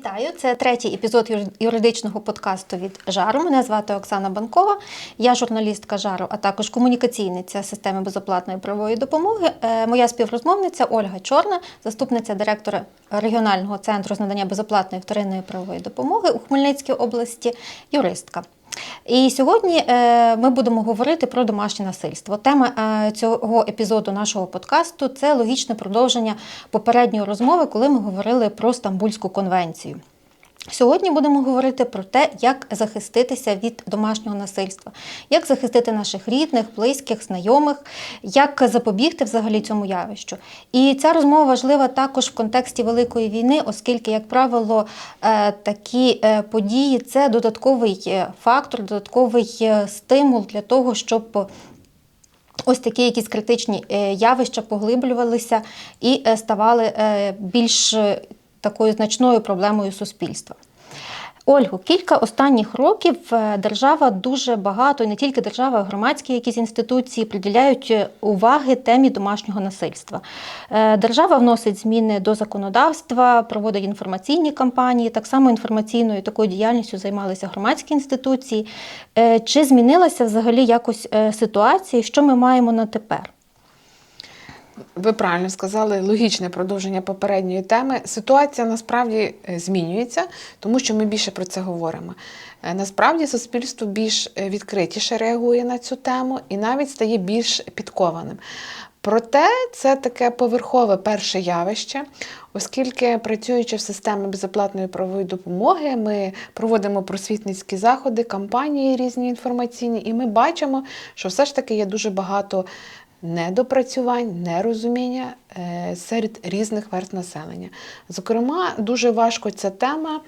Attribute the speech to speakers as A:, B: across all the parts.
A: Вітаю! Це третій епізод юр- юридичного подкасту від Жару. Мене звати Оксана Банкова. Я журналістка Жару, а також комунікаційниця системи безоплатної правової допомоги. Е, Моя співрозмовниця Ольга Чорна, заступниця директора регіонального центру з надання безоплатної вторинної правової допомоги у Хмельницькій області, юристка. І сьогодні е, ми будемо говорити про домашнє насильство. Тема е, цього епізоду нашого подкасту це логічне продовження попередньої розмови, коли ми говорили про Стамбульську конвенцію. Сьогодні будемо говорити про те, як захиститися від домашнього насильства, як захистити наших рідних, близьких, знайомих, як запобігти взагалі цьому явищу. І ця розмова важлива також в контексті великої війни, оскільки, як правило, е, такі е, події це додатковий е, фактор, додатковий стимул для того, щоб ось такі якісь критичні явища поглиблювалися і ставали більш такою значною проблемою суспільства. Ольгу, кілька останніх років е, держава дуже багато, і не тільки держава, а громадські якісь інституції приділяють е, уваги темі домашнього насильства. Е, Держава вносить зміни до законодавства, проводить інформаційні кампанії. Так само інформаційною такою діяльністю займалися громадські інституції. Чи змінилася взагалі якось ситуація? Що ми маємо на тепер?
B: Ви правильно сказали, логічне продовження попередньої теми. Ситуація насправді е, змінюється, тому що ми більше про це говоримо. Е, Насправді суспільство більш е, відкритіше реагує на цю тему і навіть стає більш підкованим. Проте це таке поверхове перше явище, оскільки працюючи в системі безоплатної правової допомоги, ми проводимо просвітницькі заходи, кампанії різні інформаційні, і ми бачимо, що все ж таки є дуже багато недопрацювань, нерозуміння е, серед різних верст населення. Зокрема, дуже важко ця тема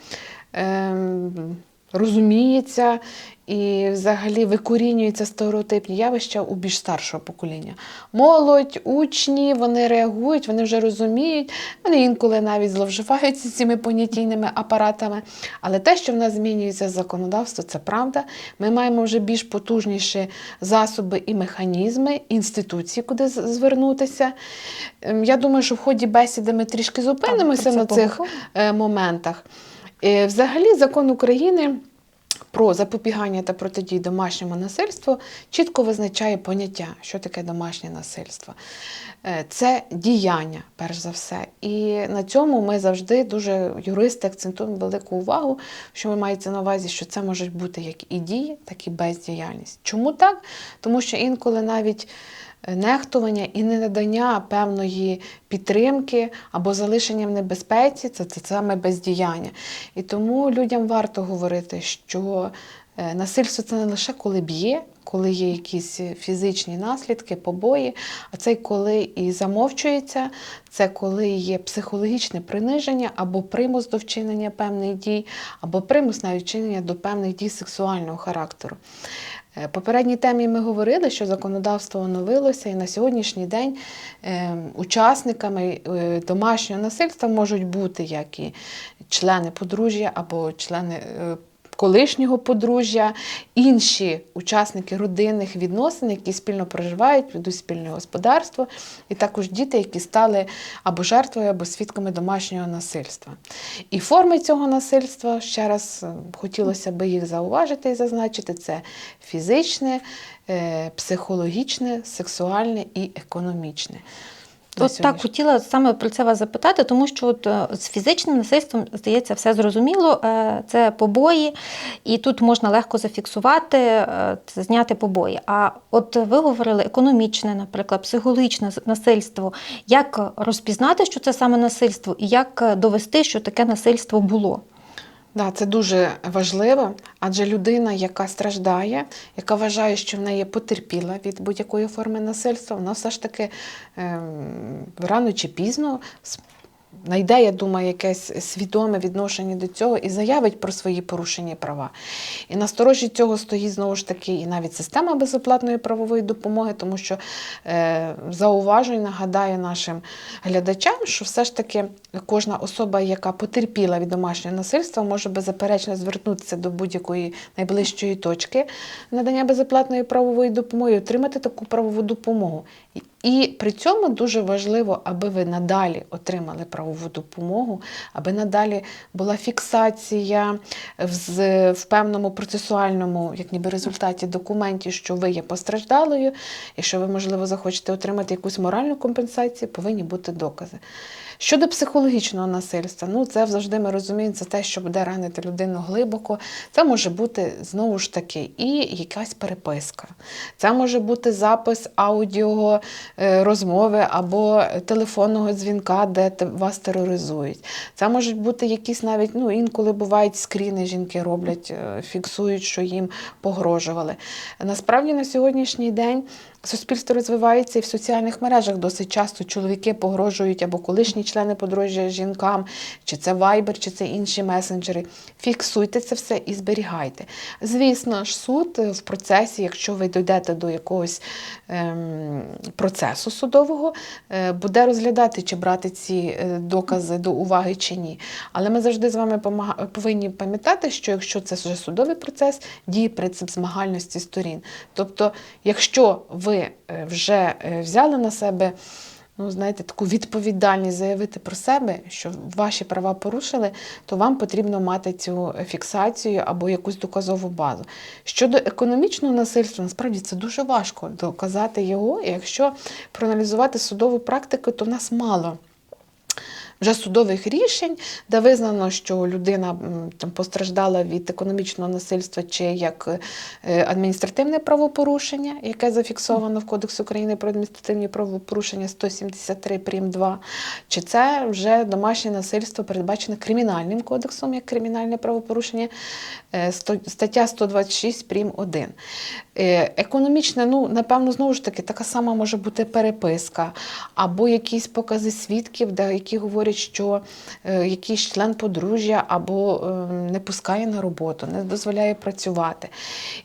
B: ем, розуміється і взагалі викорінюються стереотипні явища у більш старшого покоління. Молодь, учні, вони реагують, вони вже розуміють, вони інколи навіть зловживають цими понятійними апаратами. Але те, що в нас змінюється законодавство, це правда. Ми маємо вже більш потужніші засоби і механізми, інституції, куди звернутися. Ем, Я думаю, що в ході бесіди ми трішки зупинимося
A: це
B: на цих
A: поговоримо.
B: е, моментах. Е, Взагалі, закон України про запобігання та протидії домашньому насильству чітко визначає поняття, що таке домашнє насильство. Е, Це діяння, перш за все. І на цьому ми завжди дуже юристи акцентуємо велику увагу, що ви маєте на увазі, що це можуть бути як і дії, так і бездіяльність. Чому так? Тому що інколи навіть нехтування і ненадання певної підтримки або залишення в небезпеці це, це саме бездіяння. І тому людям варто говорити, що е, насильство це не лише коли б'є, коли є якісь фізичні наслідки, побої, а це коли і замовчується, це коли є психологічне приниження або примус до вчинення певних дій, або примус навіть вчинення до певних дій сексуального характеру. Е, Попередній темі ми говорили, що законодавство оновилося, і на сьогоднішній день е, учасниками е, домашнього насильства можуть бути як і члени подружжя або члени колишнього подружжя, інші учасники родинних відносин, які спільно проживають, ведуть спільне господарство, і також діти, які стали або жертвою, або свідками домашнього насильства. І форми цього насильства, ще раз е, хотілося би їх зауважити і зазначити, це фізичне, е, психологічне, сексуальне і економічне.
A: От так хотіла саме про це вас запитати, тому що от е, з фізичним насильством здається все зрозуміло. е, Це побої, і тут можна легко зафіксувати, е, зняти побої. А от ви говорили економічне, наприклад, психологічне насильство. Як розпізнати, що це саме насильство, і як довести, що таке насильство було?
B: Да, це дуже важливо, адже людина, яка страждає, яка вважає, що в неї потерпіла від будь-якої форми насильства, вона все ж таки е рано чи пізно знайде, я думаю, якесь свідоме відношення до цього і заявить про свої порушені права. І на сторожі цього стоїть знову ж таки і навіть система безоплатної правової допомоги, тому що е, зауважую, нагадаю нашим глядачам, що все ж таки кожна особа, яка потерпіла від домашнього насильства, може беззаперечно звернутися до будь-якої найближчої точки надання безоплатної правової допомоги, отримати таку правову допомогу. І при цьому дуже важливо, аби ви надалі отримали правову допомогу, аби надалі була фіксація в, в певному процесуальному, як ніби результаті документі, що ви є постраждалою, і що ви, можливо, захочете отримати якусь моральну компенсацію, повинні бути докази. Щодо психологічного насильства, ну це завжди ми розуміємо, це те, що буде ранити людину глибоко. Це може бути знову ж таки і якась переписка. Це може бути запис аудіо е, розмови або телефонного дзвінка, де вас тероризують. Це можуть бути якісь навіть, ну інколи бувають скріни, жінки роблять, е, фіксують, що їм погрожували. Насправді на сьогоднішній день. Суспільство розвивається і в соціальних мережах досить часто чоловіки погрожують або колишні члени подружжя жінкам, чи це Viber, чи це інші месенджери. Фіксуйте це все і зберігайте. Звісно ж, суд е, в процесі, якщо ви дійдете до якогось ем, процесу судового, е, буде розглядати, чи брати ці е, докази до уваги чи ні. Але ми завжди з вами повинні пам'ятати, що якщо це вже судовий процес, діє принцип змагальності сторін. Тобто, якщо ви е, вже взяли на себе ну, знаєте, таку відповідальність заявити про себе, що ваші права порушили, то вам потрібно мати цю фіксацію або якусь доказову базу. Щодо економічного насильства, насправді це дуже важко доказати його. Якщо проаналізувати судову практику, то в нас мало. Вже судових рішень, де визнано, що людина там постраждала від економічного насильства чи як е, адміністративне правопорушення, яке зафіксовано в Кодексі України про адміністративні правопорушення 173 прим. 2, чи це вже домашнє насильство передбачене кримінальним кодексом як кримінальне правопорушення, е, стаття 126 прим. 1. Е, Економічне, ну, напевно, знову ж таки, така сама може бути переписка, або якісь покази свідків, де, які говорять, що е, якийсь член подружжя або е, не пускає на роботу, не дозволяє працювати.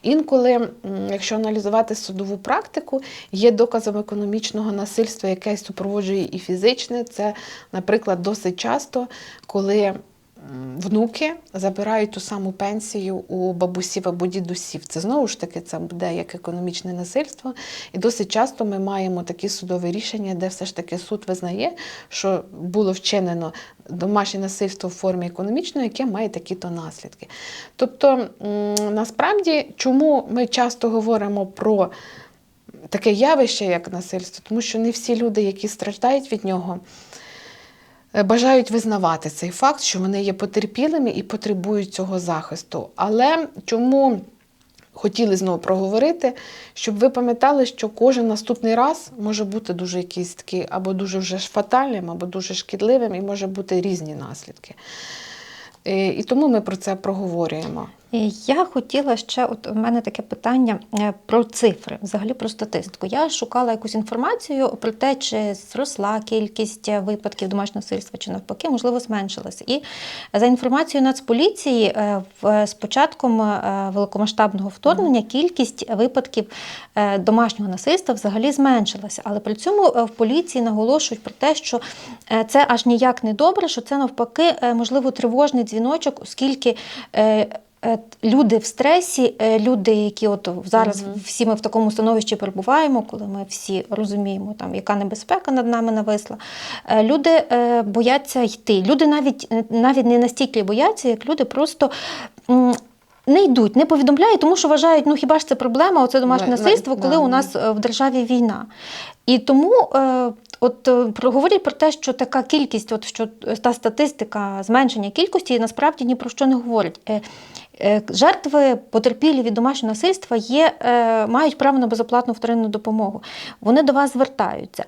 B: Інколи, якщо аналізувати судову практику, є доказом економічного насильства, яке супроводжує і фізичне. Це, наприклад, досить часто, коли внуки забирають ту саму пенсію у бабусів або дідусів. Це знову ж таки це буде як економічне насильство. І досить часто ми маємо такі судові рішення, де все ж таки суд визнає, що було вчинено домашнє насильство в формі економічної, яке має такі-то наслідки. Тобто, насправді, чому ми часто говоримо про таке явище, як насильство, тому що не всі люди, які страждають від нього, бажають визнавати цей факт, що вони є потерпілими і потребують цього захисту. Але чому хотіли знову проговорити, щоб ви пам'ятали, що кожен наступний раз може бути дуже якийсь такий або дуже вже фатальним, або дуже шкідливим, і може бути різні наслідки. Е, І тому ми про це проговорюємо.
A: І Я хотіла ще, от у мене таке питання е, про цифри, взагалі про статистику. Я шукала якусь інформацію про те, чи зросла кількість випадків домашнього насильства, чи навпаки, можливо, зменшилася. І за інформацією Нацполіції, е, з початком е, великомасштабного вторгнення кількість випадків е, домашнього насильства взагалі зменшилася. Але при цьому е, в поліції наголошують про те, що е, це аж ніяк не добре, що це навпаки, е, можливо, тривожний дзвіночок, оскільки. Е, Люди в стресі, е, люди, які от зараз
B: Мгм.
A: всі ми в такому становищі перебуваємо, коли ми всі розуміємо, там яка небезпека над нами нависла. е, Люди бояться йти. Люди навіть навіть не настільки бояться, як люди просто. Не йдуть, не повідомляють, тому що вважають, ну хіба ж це проблема, оце домашнє
B: На- на-
A: насильство, коли у нас в державі війна. І тому е, от е, проговорять про те, що така кількість, от що та статистика зменшення кількості насправді ні про що не говорить. Е, е, Жертви потерпілі від домашнього насильства є, мають право на безоплатну вторинну допомогу. Вони до вас звертаються.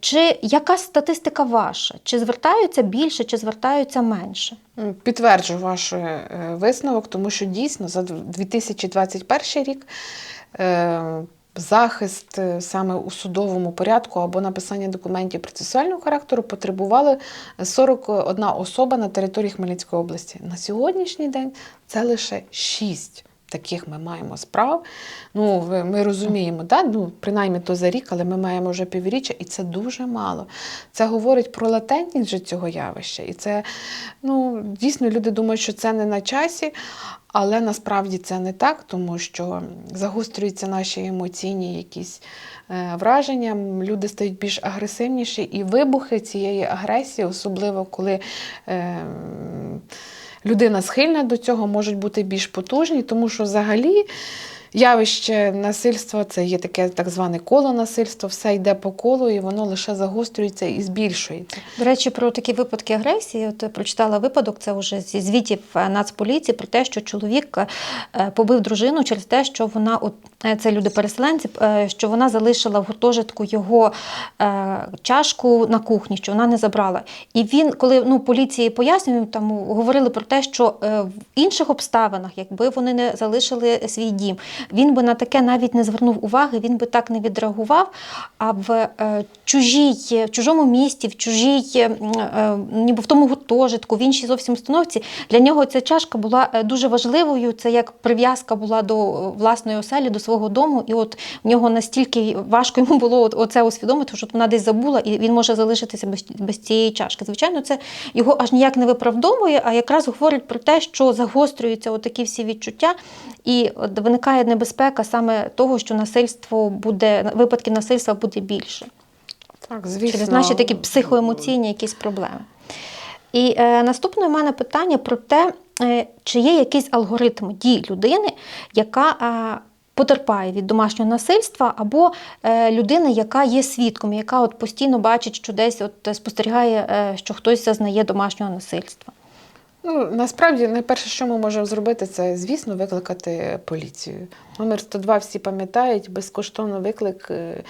A: Чи яка статистика ваша? Чи звертаються більше, чи звертаються менше?
B: Підтверджую ваш висновок, тому що дійсно за 2021 рік захист е, саме у судовому порядку або написання документів процесуального характеру потребували 41 особа на території Хмельницької області. На сьогоднішній день це лише 6 таких ми маємо справ. Ну, ми розуміємо, да? ну, принаймні то за рік, але ми маємо вже півріччя, і це дуже мало. Це говорить про латентність же цього явища. І це ну, дійсно люди думають, що це не на часі, але насправді це не так, тому що загострюються наші емоційні якісь е, враження, люди стають більш агресивніші, і вибухи цієї агресії, особливо коли. Е, людина схильна до цього, можуть бути більш потужні, тому що взагалі явище насильства це є таке так зване коло насильства, все йде по колу, і воно лише загострюється і збільшується.
A: До речі, про такі випадки агресії, от я прочитала випадок, це вже зі звітів е, Нацполіції про те, що чоловік е, побив дружину через те, що вона от е, це люди-переселенці, е, що вона залишила в гуртожитку його е, чашку на кухні, що вона не забрала. І він, коли ну поліції пояснював, там говорили про те, що е, в інших обставинах, якби вони не залишили свій дім, він би на таке навіть не звернув уваги, він би так не відреагував. А в е, чужій, в чужому місті, в чужій, е, е, ніби в тому гуртожитку, в іншій зовсім установці, для нього ця чашка була е, дуже важливою. Це як прив'язка була до е, власної оселі, до свого дому. І от в нього настільки важко йому було оце усвідомити, що вона десь забула, і він може залишитися без, без цієї чашки. Звичайно, це його аж ніяк не виправдовує, а якраз говорить про те, що загострюються отакі всі відчуття, і виникає небезпека саме того, що насильство буде випадків насильства буде більше
B: Так, звісно.
A: через наші такі психоемоційні якісь проблеми. І е, наступне у мене питання про те, е, чи є якийсь алгоритм дій людини, яка е, потерпає від домашнього насильства, або е, людина, яка є свідком, яка от постійно бачить, що десь от спостерігає, е, що хтось зазнає домашнього насильства.
B: Ну, насправді, найперше, що ми можемо зробити, це, звісно, викликати поліцію. Номер 102 всі пам'ятають, безкоштовно виклик е,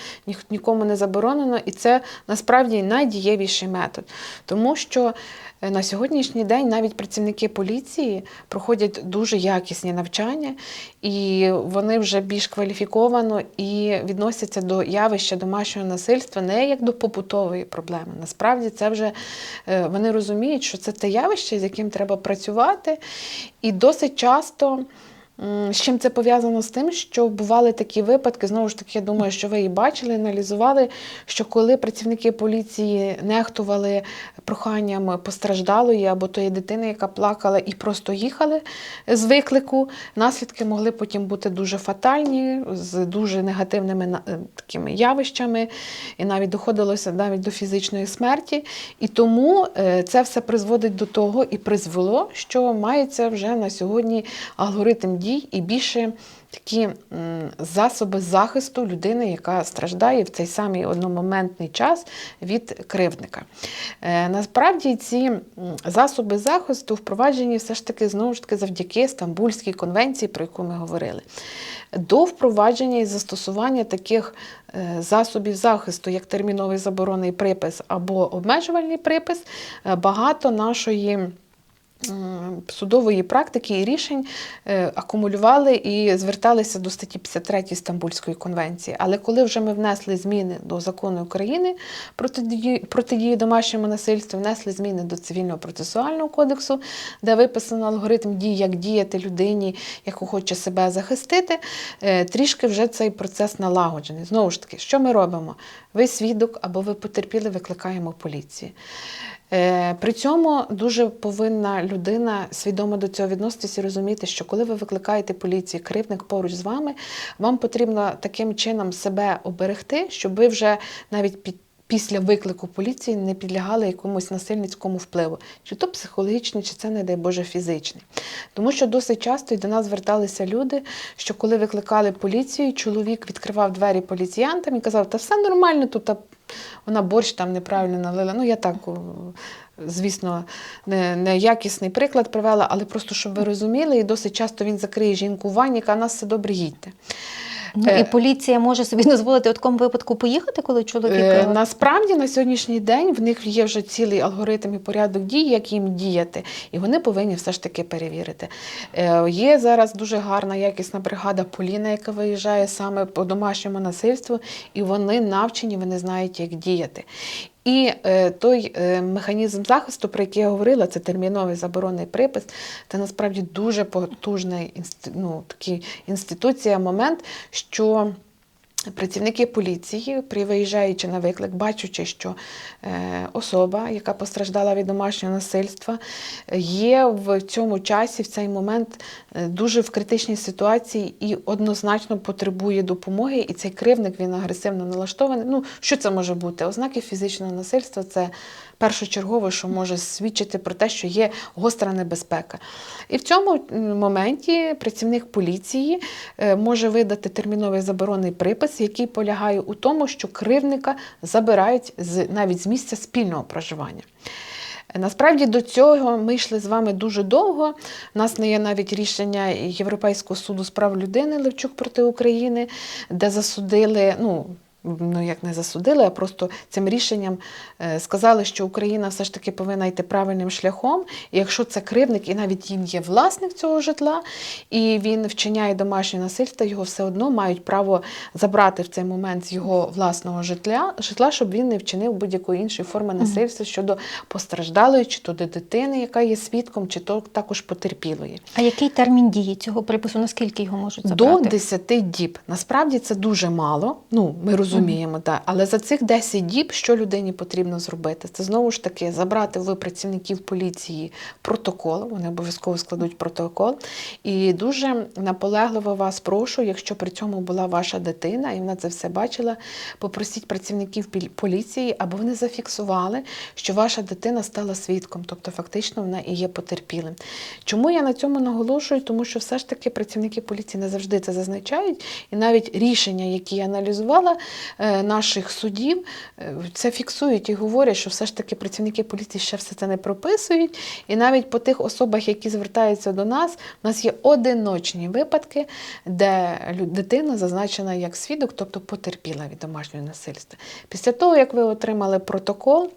B: нікому не заборонено, і це насправді найдієвіший метод. Тому що е, на сьогоднішній день навіть працівники поліції проходять дуже якісні навчання, і вони вже більш кваліфіковано і відносяться до явища домашнього насильства не як до побутової проблеми. Насправді це вже е, вони розуміють, що це те явище, з яким треба працювати, і досить часто. З чим це пов'язано з тим, що бували такі випадки, знову ж таки, я думаю, що ви і бачили, аналізували, що коли працівники поліції нехтували проханням постраждалої або тої дитини, яка плакала, і просто їхали з виклику, наслідки могли потім бути дуже фатальні, з дуже негативними е, такими явищами, і навіть доходилося навіть до фізичної смерті. І тому е, це все призводить до того і призвело, що мається вже на сьогодні алгоритм дій і більше такі засоби захисту людини, яка страждає в цей самий одномоментний час від кривдника. Е, Насправді ці засоби захисту впроваджені все ж таки знову ж таки завдяки Стамбульській конвенції, про яку ми говорили. До впровадження і застосування таких е, засобів захисту, як терміновий заборонний припис або обмежувальний припис, е, багато нашої. Судової практики і рішень е, акумулювали і зверталися до статті 53 Стамбульської конвенції. Але коли вже ми внесли зміни до закону України протидії, домашньому насильству, внесли зміни до цивільного процесуального кодексу, де виписано алгоритм дій, як діяти людині, яка хоче себе захистити, е, трішки вже цей процес налагоджений. Знову ж таки, що ми робимо? Ви свідок або ви потерпіли, викликаємо поліцію. Е, При цьому дуже повинна людина свідомо до цього відноситися і розуміти, що коли ви викликаєте поліцію, кривник поруч з вами, вам потрібно таким чином себе оберегти, щоб ви вже навіть під після виклику поліції не підлягали якомусь насильницькому впливу, чи то психологічний, чи це, не дай Боже, фізичний. Тому що досить часто і до нас зверталися люди, що коли викликали поліцію, чоловік відкривав двері поліціянтам і казав, та все нормально, тут вона борщ там неправильно налила. Ну, я так, звісно, не, не приклад привела, але просто щоб ви розуміли, і досить часто він закриє жінку в ванні, а нас все добре їдьте.
A: Ну,
B: Е,
A: і поліція може собі дозволити в такому випадку поїхати, коли чоловік.
B: Е,
A: е,
B: Насправді на сьогоднішній день в них є вже цілий алгоритм і порядок дій, як їм діяти, і вони повинні все ж таки перевірити. Е, Є зараз дуже гарна якісна бригада Поліна, яка виїжджає саме по домашньому насильству, і вони навчені, вони знають, як діяти. І е, той е, механізм захисту, про який я говорила, це терміновий заборонний припис, це насправді дуже потужний ну, такий інституція, момент, що Працівники поліції, при виїжджаючи на виклик, бачучи, що е, особа, яка постраждала від домашнього насильства, є в цьому часі, в цей момент е, дуже в критичній ситуації і однозначно потребує допомоги. І цей кривник він агресивно налаштований. Ну, що це може бути? Ознаки фізичного насильства це першочергове, що може свідчити про те, що є гостра небезпека. І в цьому моменті працівник поліції е, може видати терміновий заборонний припис, який полягає у тому, що кривника забирають з навіть з місця спільного проживання. Насправді до цього ми йшли з вами дуже довго. У нас не є навіть рішення Європейського суду з прав людини Левчук проти України, де засудили, ну. Ну, як не засудили, а просто цим рішенням е, сказали, що Україна все ж таки повинна йти правильним шляхом. І якщо це кривник, і навіть він є власник цього житла, і він вчиняє домашнє насильство, його все одно мають право забрати в цей момент з його власного житла, житла щоб він не вчинив будь-якої іншої форми насильства щодо постраждалої, чи то дитини, яка є свідком, чи то також потерпілої.
A: А який термін дії цього припису? Наскільки його можуть забрати?
B: До 10 діб. Насправді це дуже мало. Ну, ми розуміємо, так. Але за цих 10 діб, що людині потрібно зробити? Це знову ж таки забрати в працівників поліції протокол. Вони обов'язково складуть протокол. І дуже наполегливо вас прошу, якщо при цьому була ваша дитина, і вона це все бачила, попросіть працівників поліції, аби вони зафіксували, що ваша дитина стала свідком, тобто фактично вона і є потерпілим. Чому я на цьому наголошую? Тому що все ж таки працівники поліції не завжди це зазначають, і навіть рішення, які я аналізувала наших судів, е, це фіксують і говорять, що все ж таки працівники поліції ще все це не прописують. І навіть по тих особах, які звертаються до нас, у нас є одиночні випадки, де дитина зазначена як свідок, тобто потерпіла від домашнього насильства. Після того, як ви отримали протокол.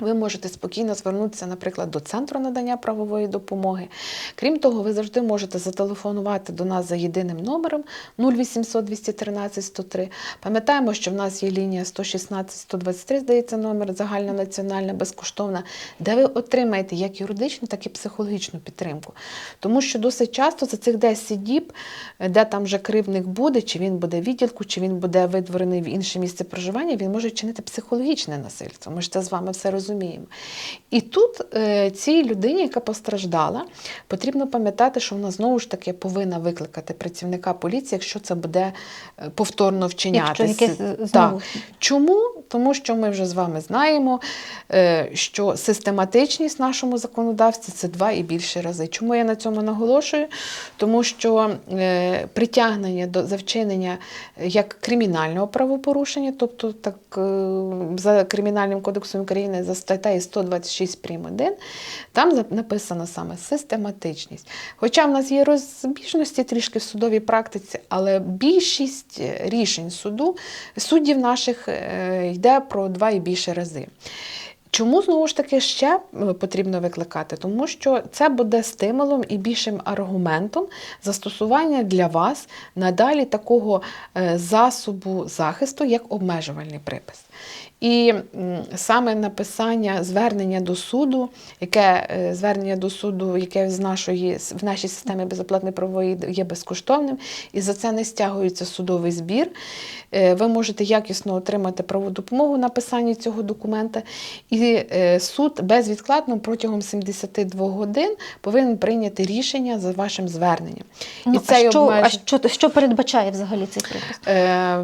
B: Ви можете спокійно звернутися, наприклад, до центру надання правової допомоги. Крім того, ви завжди можете зателефонувати до нас за єдиним номером 0800 213 103. Пам'ятаємо, що в нас є лінія 116 123, здається, номер загальнонаціональна, безкоштовна, де ви отримаєте як юридичну, так і психологічну підтримку. Тому що досить часто за цих 10 діб, де там вже кривник буде, чи він буде в відділку, чи він буде видворений в інше місце проживання, він може чинити психологічне насильство. Ми ж це з вами все розуміємо. І тут е, цій людині, яка постраждала, потрібно пам'ятати, що вона знову ж таки повинна викликати працівника поліції, якщо це буде е, повторно вчинятися.
A: Е,
B: Так. Чому? Тому що ми вже з вами знаємо, що систематичність в нашому законодавстві це два і більше рази. Чому я на цьому наголошую? Тому що притягнення до за вчинення е, як кримінального правопорушення, тобто так за Кримінальним кодексом України за статтею 126 прим. 1, там написано саме систематичність. Хоча в нас є розбіжності трішки в судовій практиці, але більшість е, рішень суду, суддів наших е, йде про два і більше рази. Чому знову ж таки ще е, потрібно викликати? Тому що це буде стимулом і більшим аргументом застосування для вас надалі такого засобу захисту, як обмежувальний припис. І саме написання звернення до суду, яке е, звернення до суду, яке з нашої в нашій системі безоплатної правової є безкоштовним, і за це не стягується судовий збір. Е, Ви можете якісно отримати правову допомогу в написанні цього документа, і е, суд безвідкладно протягом 72 годин повинен прийняти рішення за вашим зверненням.
A: Ну,
B: і
A: а,
B: цей
A: що, а що, що передбачає взагалі цей припис?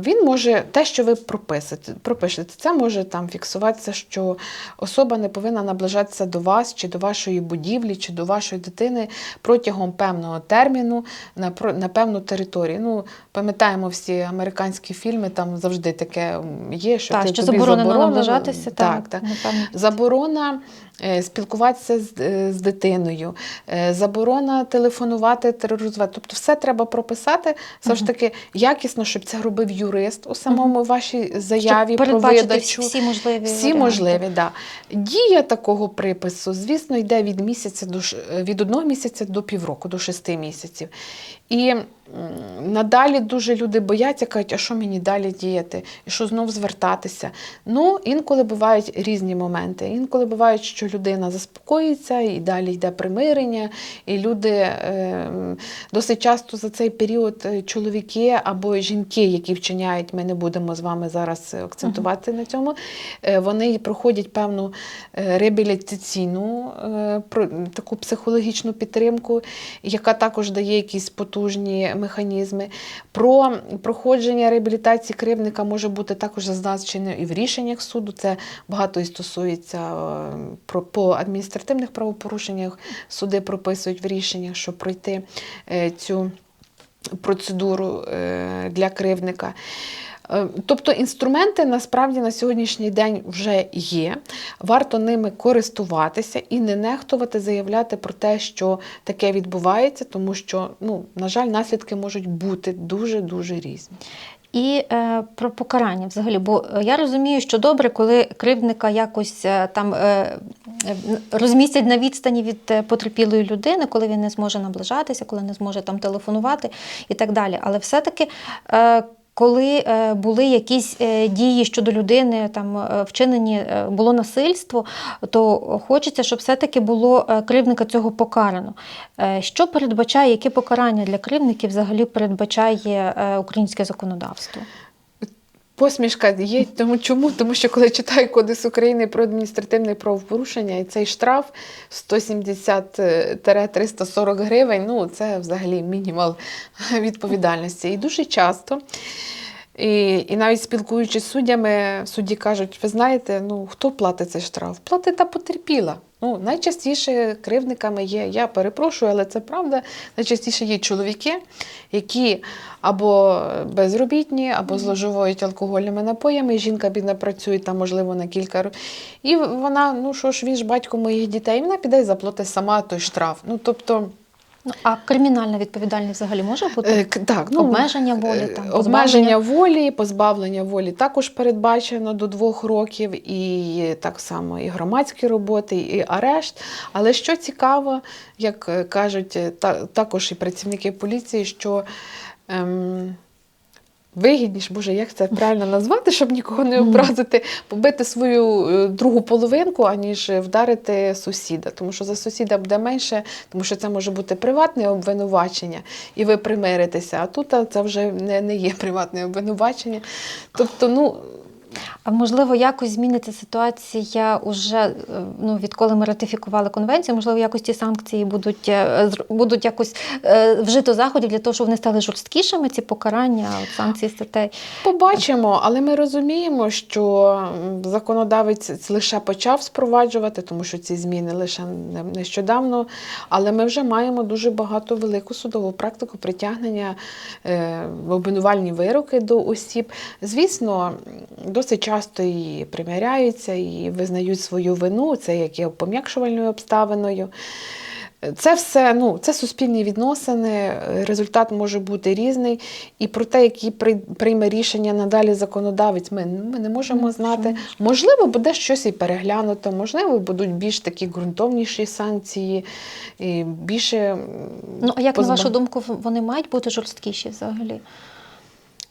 B: Він може те, що ви прописите, пропишете, це може там фіксуватися, що особа не повинна наближатися до вас, чи до вашої будівлі, чи до вашої дитини протягом певного терміну на, на певну територію. Ну, пам'ятаємо всі американські фільми, там завжди таке є, що,
A: Так,
B: ти-
A: що
B: тобі
A: заборонено
B: заборонено.
A: наближатися,
B: Так, так.
A: так.
B: Заборона спілкуватися з, е, з дитиною, е, заборона телефонувати, тероризувати. Тобто все треба прописати все ж таки якісно, щоб це робив юрист у самому вашій заяві
A: Щоб
B: про видачу.
A: всі можливі
B: Всі
A: варіанти.
B: можливі, да. Дія такого припису, звісно, йде від місяця до від одного місяця до півроку, до шести місяців. І надалі дуже люди бояться, кажуть, а що мені далі діяти? І що знов звертатися? Ну, інколи бувають різні моменти. Інколи бувають, що людина заспокоїться і далі йде примирення, і люди е, досить часто за цей період е, чоловіки або жінки, які вчиняють, ми не будемо з вами зараз акцентувати на цьому, е, вони проходять певну реабілітаційну е, таку психологічну підтримку, яка також дає якісь потужні механізми. Про проходження реабілітації кривника може бути також зазначено і в рішеннях суду. Це багато і стосується е, про по адміністративних правопорушеннях. Суди прописують в рішеннях, щоб пройти е, цю процедуру е, для кривдника. Е, Тобто інструменти насправді на сьогоднішній день вже є. Варто ними користуватися і не нехтувати, заявляти про те, що таке відбувається, тому що, ну, на жаль, наслідки можуть бути дуже-дуже різні.
A: І е, про покарання взагалі, бо е, я розумію, що добре, коли кривдника якось е, там е, е, розмістять на відстані від потерпілої людини, коли він не зможе наближатися, коли не зможе там телефонувати і так далі. Але все-таки. Е, коли е, були якісь е, дії щодо людини, там е, вчинені було насильство, то хочеться, щоб все-таки було кривдника цього покарано. Що передбачає, яке покарання для кривників взагалі передбачає українське законодавство?
B: Посмішка є, тому чому? Тому що коли читаю Кодекс України про адміністративне правопорушення, і цей штраф 170-340 гривень, ну це взагалі мінімал відповідальності. І дуже часто. І, і навіть спілкуючись з суддями, судді кажуть: ви знаєте, ну хто платить цей штраф? Платить та потерпіла. Ну, найчастіше кривдниками є, я перепрошую, але це правда. Найчастіше є чоловіки, які або безробітні, або зловживають алкогольними напоями. Жінка бідна працює там, можливо, на кілька років. І вона, ну що ж, він ж батько моїх дітей, і вона піде і заплатить сама той штраф. Ну, тобто,
A: Ну, а кримінальна відповідальність взагалі може бути?
B: Е, Так, ну,
A: Обмеження волі,
B: е,
A: там,
B: обмеження волі, позбавлення волі також передбачено до двох років, і так само і громадські роботи, і арешт. Але що цікаво, як е, кажуть та, також і працівники поліції, що ем, вигідніше, боже, як це правильно назвати, щоб нікого не образити, побити свою е, другу половинку, аніж вдарити сусіда. Тому що за сусіда буде менше, тому що це може бути приватне обвинувачення, і ви примиритеся. А тут це вже не, не є приватне обвинувачення. Тобто, ну.
A: А можливо, якось зміниться ситуація уже е, ну, відколи ми ратифікували конвенцію, можливо, якось ті санкції будуть, е, будуть якось е, вжито заходів для того, щоб вони стали жорсткішими, ці покарання, от санкції статей.
B: Побачимо, але ми розуміємо, що законодавець лише почав спроваджувати, тому що ці зміни лише нещодавно. Але ми вже маємо дуже багато велику судову практику притягнення обвинувальні вироки до осіб. Звісно, м, досить часто і примиряються, і визнають свою вину, це як є пом'якшувальною обставиною. Це все ну, це суспільні відносини, результат може бути різний. І про те, який при- прийме рішення надалі законодавець, ми, ми не можемо знати. Можливо, буде щось і переглянуто, можливо, будуть більш такі ґрунтовніші санкції, і більше.
A: Ну, а як на вашу думку, вони мають бути жорсткіші взагалі?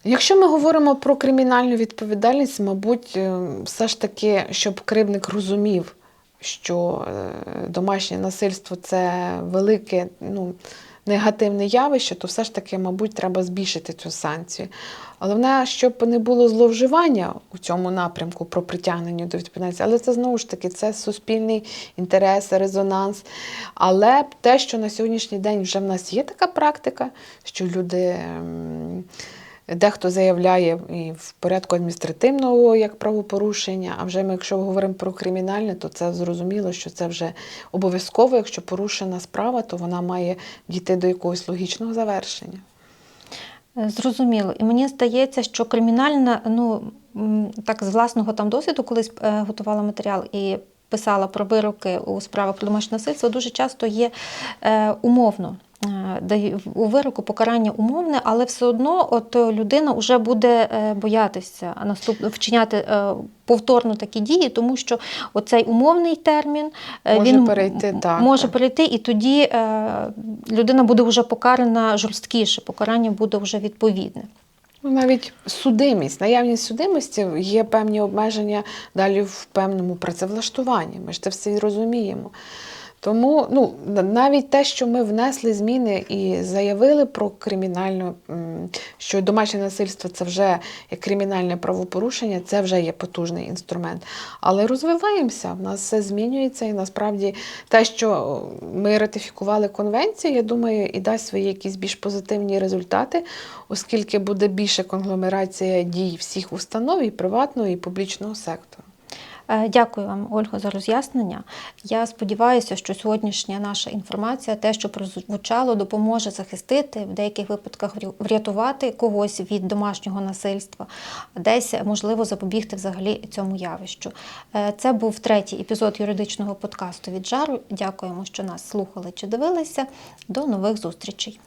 B: Якщо ми говоримо про кримінальну відповідальність, мабуть, е, все ж таки, щоб кривник розумів, що е, домашнє насильство це велике ну, негативне явище, то все ж таки, мабуть, треба збільшити цю санкцію. Головне, щоб не було зловживання у цьому напрямку про притягнення до відповідальності, але це знову ж таки це суспільний інтерес, резонанс. Але те, що на сьогоднішній день вже в нас є така практика, що люди. Дехто заявляє і в порядку адміністративного як правопорушення, а вже ми, якщо говоримо про кримінальне, то це зрозуміло, що це вже обов'язково, якщо порушена справа, то вона має дійти до якогось логічного завершення.
A: Зрозуміло. І мені здається, що кримінальна, ну так з власного там досвіду, колись е, готувала матеріал і писала про вироки у справах про домашнє насильство, дуже часто є е, умовно. Е, у вироку покарання умовне, але все одно от е, людина вже буде е, боятися наступ... вчиняти повторно такі дії, тому що оцей умовний термін
B: Може
A: він
B: перейти, так,
A: може
B: так.
A: перейти, і тоді людина буде вже покарана жорсткіше, покарання буде вже відповідне.
B: Ну, навіть судимість, наявність судимості є певні обмеження далі в певному працевлаштуванні. Ми ж це все розуміємо. Тому ну, навіть те, що ми внесли зміни і заявили про кримінальну, що домашнє насильство це вже є кримінальне правопорушення, це вже є потужний інструмент. Але розвиваємося, в нас все змінюється, і насправді те, що ми ратифікували конвенцію, я думаю, і дасть свої якісь більш позитивні результати, оскільки буде більше конгломерація дій всіх установ, і приватного, і публічного сектору.
A: Е, Дякую вам, Ольго, за роз'яснення. Я сподіваюся, що сьогоднішня наша інформація, те, що прозвучало, допоможе захистити, в деяких випадках врятувати когось від домашнього насильства, десь можливо запобігти взагалі цьому явищу. Е, Це був третій епізод юридичного подкасту від жару. Дякуємо, що нас слухали чи дивилися. До нових зустрічей.